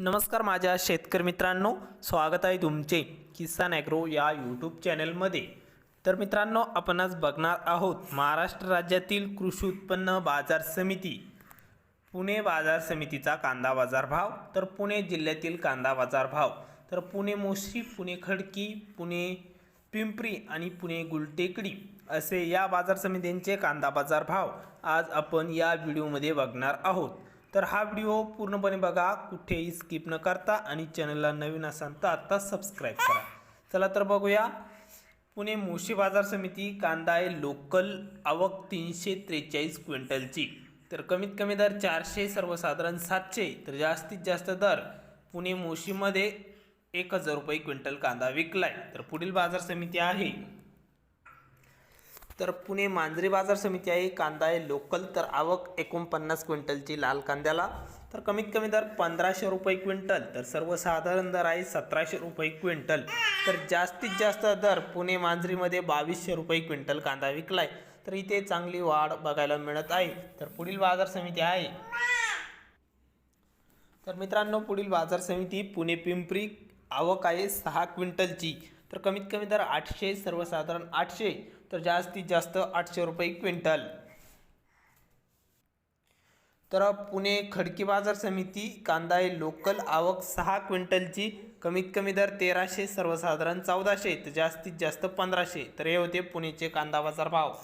नमस्कार माझ्या शेतकरी मित्रांनो स्वागत आहे तुमचे किसान ॲग्रो या यूट्यूब चॅनलमध्ये. तर मित्रांनो आपण आज बघणार आहोत महाराष्ट्र राज्यातील कृषी उत्पन्न बाजार समिती. पुणे बाजार समितीचा कांदा बाजार भाव तर पुणे जिल्ह्यातील कांदा बाजार भाव. तर पुणे मोशी पुणे खडकी पुणे पिंपरी आणि पुणे गुलटेकडी असे या बाजार समित्यांचे कांदा बाजार भाव आज आपण या व्हिडिओमध्ये बघणार आहोत. तर हा व्हिडिओ पूर्णपणे बघा कुठेही स्किप न करता आणि चॅनलला नवीन असाल तर आत्ता सबस्क्राईब करा. चला तर बघूया. पुणे मोशी बाजार समिती कांदा आहे लोकल आवक तीनशे त्रेचाळीस क्विंटलची. तर कमीत कमी दर चारशे सर्वसाधारण सातशे तर जास्तीत जास्त दर पुणे मोशीमध्ये एक हजार रुपये क्विंटल कांदा विकलाय. तर पुढील बाजार समिती आहे. तर पुणे मांजरी बाजार समिती आहे कांदा आहे लोकल. तर आवक एकोणपन्नास क्विंटलची लाल कांद्याला. तर कमीत कमी दर पंधराशे रुपये क्विंटल. तर सर्वसाधारण दर आहे सतराशे रुपये क्विंटल. तर जास्तीत जास्त दर पुणे मांजरीमध्ये बावीसशे रुपये क्विंटल कांदा विकलाय. तर इथे चांगली वाढ बघायला मिळत आहे. तर पुढील बाजार समिती आहे. तर मित्रांनो पुढील बाजार समिती पुणे पिंपरी. आवक आहे सहा क्विंटलची. तर कमीत कमी दर आठशे सर्वसाधारण आठशे तर जास्तीत जास्त आठशे रुपये क्विंटल. तर पुणे खडकी बाजार समिती कांदा आहे लोकल आवक सहा क्विंटलची कमीत कमी दर तेराशे सर्वसाधारण चौदाशे तर जास्तीत जास्त पंधराशे. तर हे होते पुणेचे कांदा बाजार भाव.